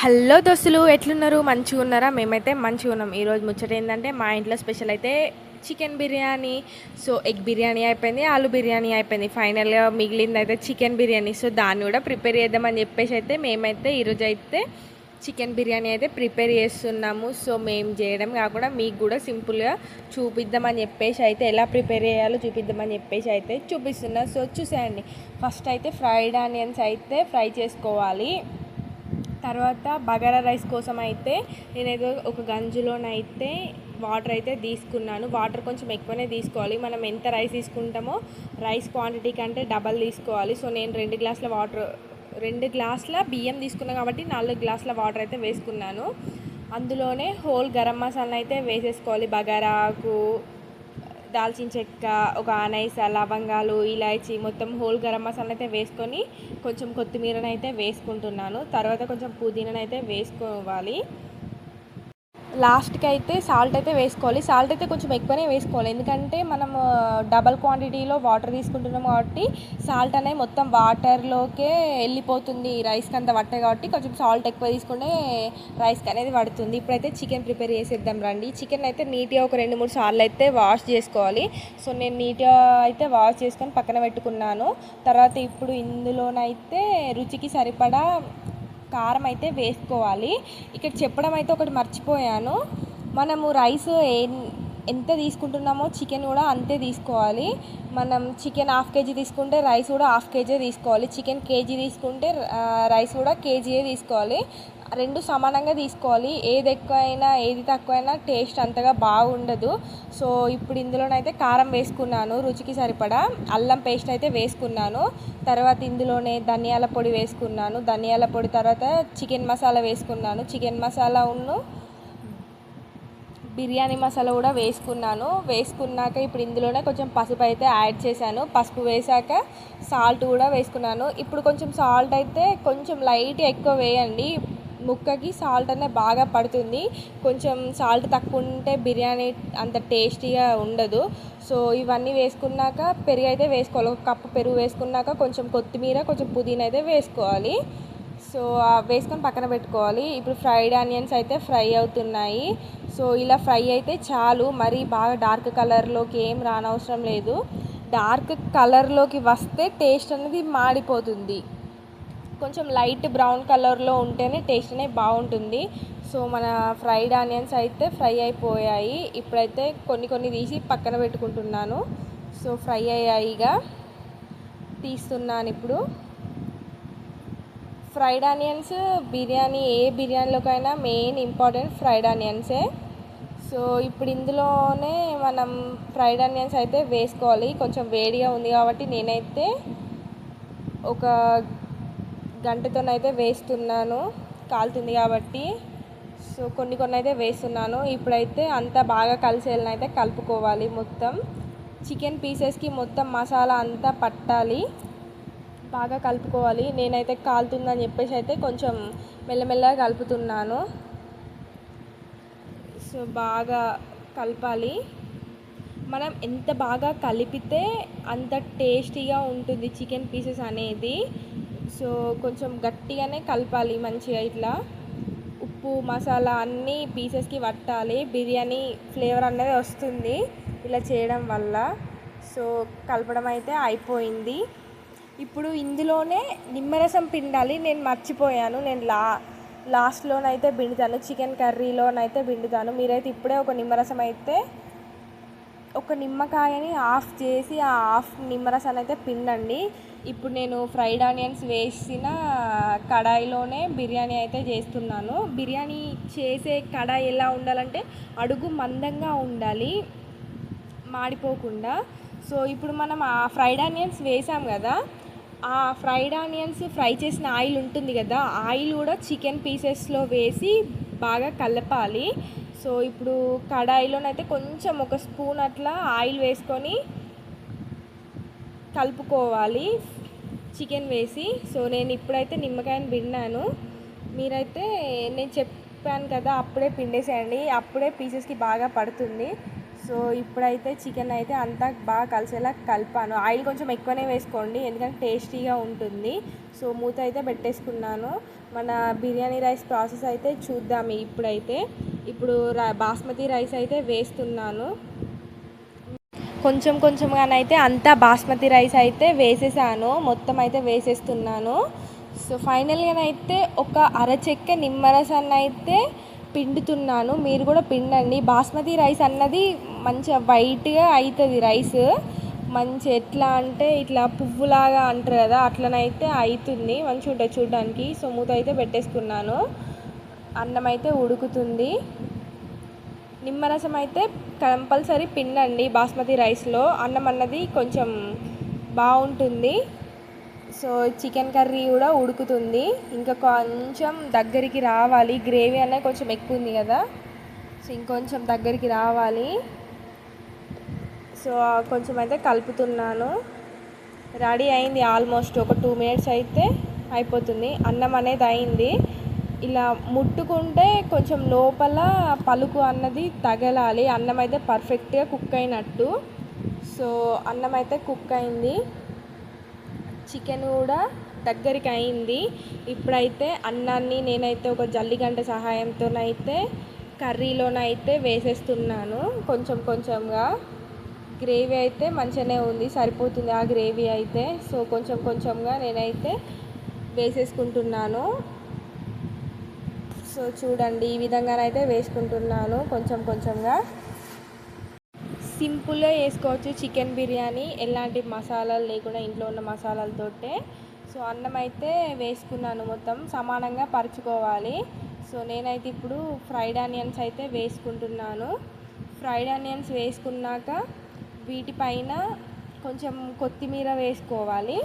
Hello దోస్తులు ఎట్లున్నారు? మంచిగా ఉన్నారా? మేమైతే మంచిగా ఉన్నాం. ఈరోజు ముచ్చట ఏంటంటే మా ఇంట్లో స్పెషల్ అయితే chicken biryani. So egg biryani అయిపోయింది ఆలు బిర్యానీ అయిపోయింది. ఫైనల్గా మిగిలింది అయితే చికెన్ బిర్యానీ. సో దాన్ని కూడా ప్రిపేర్ చేద్దామని చెప్పేసి అయితే మేమైతే ఈరోజు అయితే చికెన్ బిర్యానీ అయితే ప్రిపేర్ చేస్తున్నాము. సో మేము చేయడం కాకుండా మీకు కూడా సింపుల్గా చూపిద్దామని చెప్పేసి అయితే ఎలా ప్రిపేర్ చేయాలో చూపిద్దామని చెప్పేసి అయితే చూపిస్తున్నా. సో చూసేయండి. ఫస్ట్ అయితే ఫ్రైడ్ ఆనియన్స్ అయితే ఫ్రై చేసుకోవాలి. తర్వాత బగారా రైస్ కోసం అయితే నేనేదో ఒక గంజులోనైతే వాటర్ అయితే తీసుకున్నాను. వాటర్ కొంచెం ఎక్కువనే తీసుకోవాలి. మనం ఎంత రైస్ తీసుకుంటామో రైస్ క్వాంటిటీ కంటే డబల్ తీసుకోవాలి. సో నేను రెండు గ్లాసుల వాటర్ రెండు గ్లాసుల బియ్యం తీసుకున్నాను కాబట్టి నాలుగు గ్లాసుల వాటర్ అయితే వేసుకున్నాను. అందులోనే హోల్ గరం మసాలా అయితే వేసేసుకోవాలి బగారాకు దాల్చిన చెక్క ఒక అనైస లవంగాలు ఇలాచి మొత్తం హోల్ గరం మసాలా అయితే వేసుకొని కొంచెం కొత్తిమీరనైతే అయితే వేసుకుంటున్నాను. తర్వాత కొంచెం పుదీనానైతే అయితే వేసుకోవాలి. లాస్ట్కి అయితే సాల్ట్ అయితే వేసుకోవాలి. సాల్ట్ అయితే కొంచెం ఎక్కువనే వేసుకోవాలి. ఎందుకంటే మనం డబల్ క్వాంటిటీలో వాటర్ తీసుకుంటున్నాం కాబట్టి సాల్ట్ అనేది మొత్తం వాటర్లోకే వెళ్ళిపోతుంది. రైస్కి అంత పట్టే కాబట్టి కొంచెం సాల్ట్ ఎక్కువ తీసుకుంటే రైస్కి అనేది పడుతుంది. ఇప్పుడైతే చికెన్ ప్రిపేర్ చేసేద్దాం రండి. చికెన్ అయితే నీట్గా ఒక రెండు మూడు సార్లు అయితే వాష్ చేసుకోవాలి. సో నేను నీట్గా అయితే వాష్ చేసుకొని పక్కన పెట్టుకున్నాను. తర్వాత ఇప్పుడు ఇందులోనైతే రుచికి సరిపడా కారం అయితే వేసుకోవాలి. ఇక్కడ చెప్పడం అయితే ఒకటి మర్చిపోయాను. మనము రైస్ ఎంత తీసుకుంటున్నామో చికెన్ కూడా అంతే తీసుకోవాలి. మనం చికెన్ హాఫ్ కేజీ తీసుకుంటే రైస్ కూడా హాఫ్ కేజీ తీసుకోవాలి. చికెన్ కేజీ తీసుకుంటే రైస్ కూడా కేజీయే తీసుకోవాలి. రెండు సమానంగా తీసుకోవాలి. ఏది ఎక్కువైనా ఏది తక్కువైనా టేస్ట్ అంతగా బాగుండదు. సో ఇప్పుడు ఇందులోనైతే కారం వేసుకున్నాను రుచికి సరిపడా. అల్లం పేస్ట్ అయితే వేసుకున్నాను. తర్వాత ఇందులోనే ధనియాల పొడి వేసుకున్నాను. ధనియాల పొడి తర్వాత చికెన్ మసాలా వేసుకున్నాను. చికెన్ మసాలా ఉన్ను బిర్యానీ మసాలా కూడా వేసుకున్నాను. వేసుకున్నాక ఇప్పుడు ఇందులోనే కొంచెం పసుపు అయితే యాడ్ చేశాను. పసుపు వేసాక సాల్ట్ కూడా వేసుకున్నాను. ఇప్పుడు కొంచెం సాల్ట్ అయితే కొంచెం లైట్ ఎక్కువ వేయండి. ముక్కకి సాల్ట్ అనేది బాగా పడుతుంది. కొంచెం సాల్ట్ తక్కువ ఉంటే బిర్యానీ అంత టేస్టీగా ఉండదు. సో ఇవన్నీ వేసుకున్నాక పెరుగు అయితే వేసుకోవాలి. ఒక కప్పు పెరుగు వేసుకున్నాక కొంచెం కొత్తిమీర కొంచెం పుదీనా అయితే వేసుకోవాలి. సో వేసుకొని పక్కన పెట్టుకోవాలి. ఇప్పుడు ఫ్రైడ్ ఆనియన్స్ అయితే ఫ్రై అవుతున్నాయి. సో ఇలా ఫ్రై అయితే చాలు. మరీ బాగా డార్క్ కలర్లోకి ఏం రానవసరం లేదు. డార్క్ కలర్లోకి వస్తే టేస్ట్ అనేది మాడిపోతుంది. కొంచెం లైట్ బ్రౌన్ కలర్లో ఉంటేనే టేస్ట్ అనేది బాగుంటుంది. సో మన ఫ్రైడ్ ఆనియన్స్ అయితే ఫ్రై అయిపోయాయి. ఇప్పుడైతే కొన్ని కొన్ని తీసి పక్కన పెట్టుకుంటున్నాను. సో ఫ్రై అయ్యాయిగా తీస్తున్నాను ఇప్పుడు. ఫ్రైడ్ ఆనియన్స్ బిర్యానీ ఏ బిర్యానీలోకైనా మెయిన్ ఇంపార్టెంట్ ఫ్రైడ్ ఆనియన్సే. సో ఇప్పుడు ఇందులోనే మనం ఫ్రైడ్ ఆనియన్స్ అయితే వేసుకోవాలి. కొంచెం వేడిగా ఉంది కాబట్టి నేనైతే ఒక గంటతోనైతే వేస్తున్నాను. కాలుతుంది కాబట్టి. సో కొన్ని కొన్ని అయితే వేస్తున్నాను. ఇప్పుడైతే అంతా బాగా కలిసేలానైతే కలుపుకోవాలి మొత్తం. చికెన్ పీసెస్కి మొత్తం మసాలా అంతా పట్టాలి. బాగా కలుపుకోవాలి. నేనైతే కాలుతుందని చెప్పేసి అయితే కొంచెం మెల్లమెల్లగా కలుపుతున్నాను. సో బాగా కలపాలి. మనం ఎంత బాగా కలిపితే అంత టేస్టీగా ఉంటుంది చికెన్ పీసెస్ అనేది. సో కొంచెం గట్టిగానే కలపాలి మంచిగా ఇట్లా. ఉప్పు మసాలా అన్నీ పీసెస్కి పట్టాలి. బిర్యానీ ఫ్లేవర్ అనేది వస్తుంది ఇలా చేయడం వల్ల. సో కలపడం అయితే అయిపోయింది. ఇప్పుడు ఇందులోనే నిమ్మరసం పిండాలి. నేను మర్చిపోయాను. నేను లా లాస్ట్లోనైతే పిండుతాను. చికెన్ కర్రీలోనైతే పిండుతాను. మీరైతే ఇప్పుడే ఒక నిమ్మరసం అయితే ఒక నిమ్మకాయని ఆఫ్ చేసి ఆ ఆఫ్ నిమ్మరసాన్ని అయితే పిండండి. ఇప్పుడు నేను ఫ్రైడ్ ఆనియన్స్ వేసిన కడాయిలోనే బిర్యానీ అయితే చేస్తున్నాను. బిర్యానీ చేసే కడాయి ఎలా ఉండాలంటే అడుగు మందంగా ఉండాలి మాడిపోకుండా. సో ఇప్పుడు మనం ఆ ఫ్రైడ్ ఆనియన్స్ వేసాం కదా ఆ ఫ్రైడ్ ఆనియన్స్ ఫ్రై చేసిన ఆయిల్ ఉంటుంది కదా ఆయిల్ కూడా చికెన్ పీసెస్లో వేసి బాగా కలపాలి. సో ఇప్పుడు కడాయిలోనైతే కొంచెం ఒక స్పూన్ అట్లా ఆయిల్ వేసుకొని కలుపుకోవాలి. చికెన్ వేసి. సో నేను ఇప్పుడైతే నిమ్మకాయని పిండాను. మీరైతే నేను చెప్పాను కదా అప్పుడే పిండేసేయండి. అప్పుడే పీసెస్కి బాగా పడుతుంది. సో ఇప్పుడైతే చికెన్ అయితే అంతా బాగా కలిసేలా కలిపాను. ఆయిల్ కొంచెం ఎక్కువనే వేసుకోండి ఎందుకంటే టేస్టీగా ఉంటుంది. సో మూత అయితే పెట్టేసుకున్నాను. మన బిర్యానీ రైస్ ప్రాసెస్ అయితే చూద్దాం ఇప్పుడైతే. ఇప్పుడు బాస్మతి రైస్ అయితే వేస్తున్నాను. కొంచెం కొంచెంగానైతే అంతా బాస్మతి రైస్ అయితే వేసేసాను. మొత్తం అయితే వేసేస్తున్నాను. సో ఫైనల్గానైతే ఒక అరచెక్క నిమ్మరసాన్ని అయితే పిండుతున్నాను. మీరు కూడా పిండండి. బాస్మతి రైస్ అన్నది మంచిగా వైట్గా అవుతుంది రైస్. మంచి ఎట్లా అంటే ఇట్లా పువ్వులాగా అంటారు కదా అట్లనైతే అవుతుంది మంచిగా ఉంటుంది చూడడానికి. సో మూత అయితే పెట్టేసుకున్నాను. అన్నం అయితే ఉడుకుతుంది. నిమ్మరసం అయితే కంపల్సరీ పిండండి బాస్మతి రైస్లో. అన్నం అన్నది కొంచెం బాగుంటుంది సో చికెన్ కర్రీ కూడా ఉడుకుతుంది. ఇంకా కొంచెం దగ్గరికి రావాలి. గ్రేవీ అనేది కొంచెం ఎక్కువ ఉంది కదా. సో ఇంకొంచెం దగ్గరికి రావాలి. సో కొంచెం అయితే కలుపుతున్నాను. రెడీ అయింది ఆల్మోస్ట్ ఒక టూ మినిట్స్ అయితే అయిపోతుంది. అన్నం అనేది అయింది. ఇలా ముట్టుకుంటే కొంచెం లోపల పలుకు అన్నది తగలాలి. అన్నం అయితే పర్ఫెక్ట్గా కుక్ అయినట్టు. సో అన్నం అయితే కుక్ అయింది. చికెన్ కూడా దగ్గరికి అయింది. ఇప్పుడైతే అన్నాన్ని నేనైతే ఒక జల్లిగంట సహాయంతోనైతే కర్రీలోనైతే వేసేస్తున్నాను. కొంచెం కొంచెంగా. గ్రేవీ అయితే మంచిగానే ఉంది సరిపోతుంది ఆ గ్రేవీ అయితే. సో కొంచెం కొంచెంగా నేనైతే వేసేసుకుంటున్నాను. సో చూడండి ఈ విధంగానైతే వేసుకుంటున్నాను కొంచెం కొంచెంగా. సింపుల్గా వేసుకోవచ్చు చికెన్ బిర్యానీ ఎలాంటి మసాలాలు లేకుండా ఇంట్లో ఉన్న మసాలాలతోటే సో అన్నం అయితే వేసుకున్నాను మొత్తం సమానంగా పరుచుకోవాలి. సో నేనైతే ఇప్పుడు ఫ్రైడ్ ఆనియన్స్ అయితే వేసుకుంటున్నాను. ఫ్రైడ్ ఆనియన్స్ వేసుకున్నాక వీటిపైన కొంచెం కొత్తిమీర వేసుకోవాలి.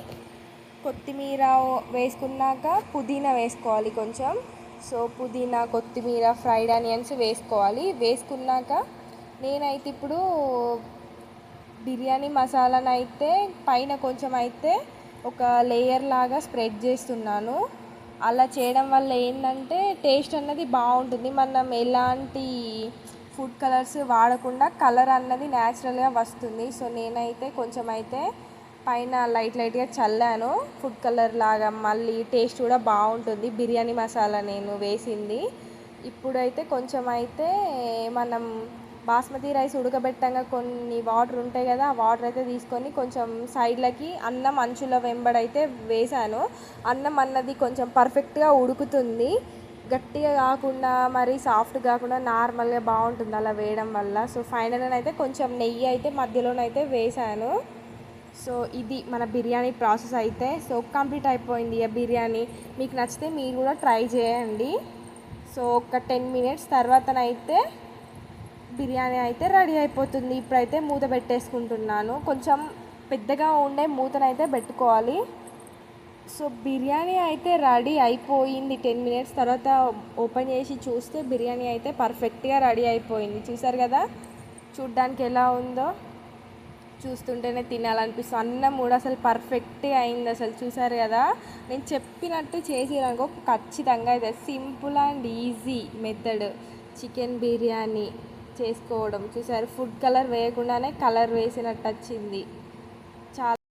కొత్తిమీర వేసుకున్నాక పుదీనా వేసుకోవాలి కొంచెం. సో పుదీనా కొత్తిమీర ఫ్రైడ్ ఆనియన్స్ వేసుకోవాలి. వేసుకున్నాక నేనైతే ఇప్పుడు బిర్యానీ మసాలాను అయితే పైన కొంచెం అయితే ఒక లేయర్ లాగా స్ప్రెడ్ చేస్తున్నాను. అలా చేయడం వల్ల ఏంటంటే టేస్ట్ అన్నది బాగుంటుంది. మనం ఎలాంటి ఫుడ్ కలర్స్ వాడకుండా కలర్ అన్నది న్యాచురల్గా వస్తుంది. సో నేనైతే కొంచెం అయితే పైన లైట్ లైట్గా చల్లాను. ఫుడ్ కలర్ లాగా మళ్ళీ టేస్ట్ కూడా బాగుంటుంది. బిర్యానీ మసాలా నేను వేసింది. ఇప్పుడైతే కొంచెం అయితే మనం బాస్మతి రైస్ ఉడకబెట్టంగా కొన్ని వాటర్ ఉంటాయి కదా ఆ వాటర్ అయితే తీసుకొని కొంచెం సైడ్లకి అన్నం అంచుల వెంబడైతే వేసాను. అన్నం అన్నది కొంచెం పర్ఫెక్ట్గా ఉడుకుతుంది. గట్టిగా కాకుండా మరి సాఫ్ట్ కాకుండా నార్మల్గా బాగుంటుంది అలా వేయడం వల్ల. సో ఫైనల్గా అయితే కొంచెం నెయ్యి అయితే మధ్యలోనైతే వేసాను. సో ఇది మన బిర్యానీ ప్రాసెస్ అయితే సో కంప్లీట్ అయిపోయింది ఇక బిర్యానీ. మీకు నచ్చితే మీరు కూడా ట్రై చేయండి. సో ఒక టెన్ మినిట్స్ తర్వాతనైతే బిర్యానీ అయితే రెడీ అయిపోతుంది. ఇప్పుడైతే మూత పెట్టేసుకుంటున్నాను. కొంచెం పెద్దగా ఉండే మూతనైతే పెట్టుకోవాలి. సో బిర్యానీ అయితే రెడీ అయిపోయింది. టెన్ మినిట్స్ తర్వాత ఓపెన్ చేసి చూస్తే బిర్యానీ అయితే పర్ఫెక్ట్గా రెడీ అయిపోయింది. చూసారు కదా? చూడ్డానికి ఎలా ఉందో. చూస్తుంటేనే తినాలనిపిస్తుంది. అన్నం కూడా అసలు పర్ఫెక్ట్గా అయింది అసలు. చూసారు కదా? నేను చెప్పినట్టు చేసిరనుకో ఖచ్చితంగా అయితే simple and easy method chicken biryani చేసుకోవడం. చూసారు? ఫుడ్ కలర్ వేయకుండానే కలర్ వేసినట్టు వచ్చింది. చాలా